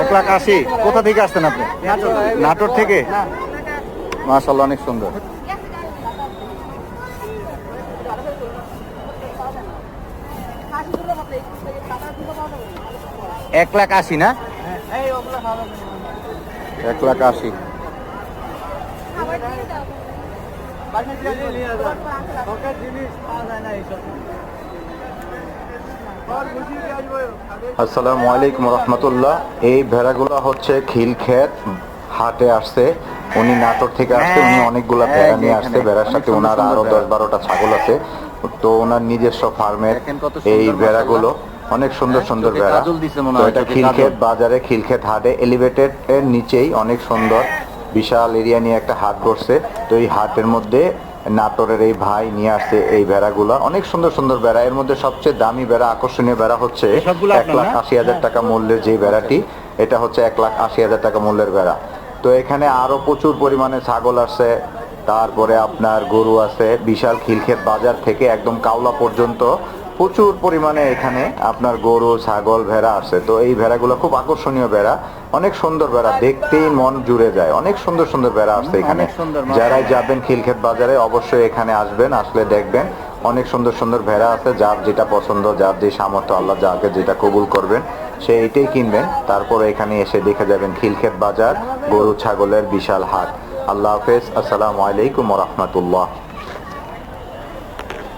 এক লাখ আশি। কোথা থেকে আসছেন আপনি? নাটোর থেকে? মাশাল্লাহ অনেক সুন্দর। এক লাখ আশি না? এক লাখ আশি। আসসালামু আলাইকুম রহমতুল্লাহ। এই ভেড়াগুলো হচ্ছে খিলক্ষেত হাটে আসছে। উনি নাটোর থেকে আসছে উনি অনেকগুলা হ্যাঁ, ভেড়া নিয়ে আসছে। ভেড়ার সাথে ওনার আরও দশ বারোটা ছাগল আছে। তো ওনার নিজস্ব ফার্মের এই। ভেড়াগুলো অনেক সুন্দর হ্যাঁ, সুন্দর ভেড়া। তো এটা খিলক্ষেত। বাজারে খিলক্ষেত হাটে এলিভেটেড এর নিচেই অনেক সুন্দর বিশাল এরিয়া নিয়ে একটা হাট করছে। তো এই হাটের মধ্যে নাটোরের এই ভাই নিয়ে আসছে এই ভেড়াগুলা। অনেক সুন্দর সুন্দর ভেড়া। এর মধ্যে সবচেয়ে দামি বেড়া আকর্ষণীয় বেড়া হচ্ছে এক লাখ আশি হাজার টাকা মূল্যের যে বেড়াটি এটা হচ্ছে এক লাখ আশি হাজার টাকা মূল্যের বেড়া তো এখানে আরও প্রচুর পরিমাণে ছাগল আছে তারপরে আপনার গরু আছে বিশাল খিলক্ষেত বাজার থেকে একদম কাউলা পর্যন্ত। প্রচুর পরিমাণে এখানে আপনার গরু ছাগল ভেড়া আছে। তো এই ভেড়াগুলো খুব আকর্ষণীয় ভেড়া। অনেক সুন্দর ভেড়া। দেখতেই মন জুড়ে যায়। অনেক সুন্দর সুন্দর ভেড়া আছে এখানে। যারাই যাবেন খিলক্ষেত বাজারে অবশ্যই এখানে আসবেন আসলে দেখবেন অনেক সুন্দর সুন্দর ভেড়া আছে। যার যেটা পছন্দ যার যে সামর্থ্য আল্লাহ যাকে যেটা কবুল করবেন সে এটাই কিনবেন। তারপরে এখানে এসে দেখে যাবেন খিলক্ষেত বাজার গরু ছাগলের বিশাল হাট। আল্লাহ হাফেজ। আসসালামু আলাইকুম রহমতুল্লাহ।